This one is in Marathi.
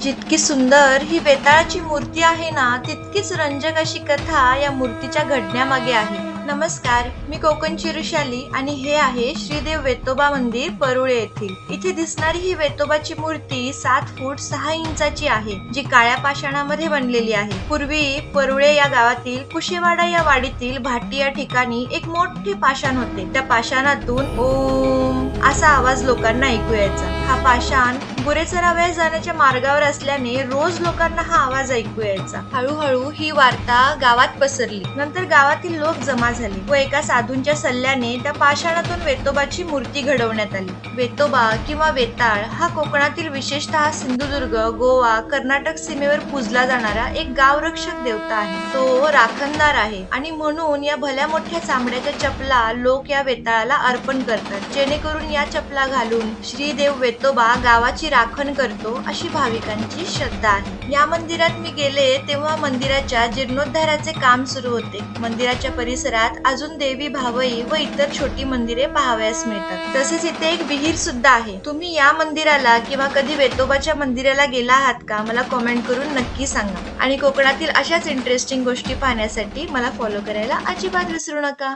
जितकी सुंदर ही वेताळाची मूर्ती आहे ना तितकीच रंजक अशी कथा या मूर्तीच्या घडण्यामागे आहे. नमस्कार मी कोकण चिरुशाली आणि हे आहे श्रीदेव वेतोबा मंदिर परुळे येथील. इथे दिसणारी ही वेतोबाची मूर्ती सात फूट सहा इंचाची आहे जी काळ्या पाषाणामध्ये बनलेली आहे. पूर्वी परुळे या गावातील कुशेवाडा या वाडीतील भाटी या ठिकाणी एक मोठे पाषाण होते. त्या पाषाणातून ओम असा आवाज लोकांना ऐकू यायचा. हा पाषाण गुरेचराव्या जाण्याच्या मार्गावर असल्याने रोज लोकांना हा आवाज ऐकू यायचा. हळूहळू ही वार्ता गावात पसरली. नंतर गावातील लोक जमा झाली व एका साधूंच्या सल्ल्याने त्या पाषाणातून वेतोबाची मूर्ती घडवण्यात आली. वेतोबा किंवा वेताळ हा कोकणातील विशेषतः सिंधुदुर्ग गोवा कर्नाटक सीमेवर पूजला जाणारा एक गाव रक्षक देवता आहे. तो राखणदार आहे आणि म्हणून या भल्या मोठ्या चांबड्याच्या चपला लोक या वेताळाला अर्पण करतात. जेणेकरून या चपला घालून श्रीदेव वेतोबा गावाची राखण करतो अशी भाविकांची श्रद्धा आहे. या मंदिरात मी गेले तेव्हा मंदिराच्या जीर्णोद्धाराचे काम सुरू होते. मंदिराच्या परिसरात परिसरात अजून देवी भावई व इतर छोटी मंदिरे पाहावयास मिळतात. तसेच इथे एक विहीर सुद्धा आहे. तुम्ही या मंदिराला किंवा कधी वेतोबाच्या मंदिराला गेला आहात का? मला कमेंट करून नक्की सांगा. आणि कोकणातील अशाच इंटरेस्टिंग गोष्टी पाहण्यासाठी मला फॉलो करायला अजिबात विसरू नका.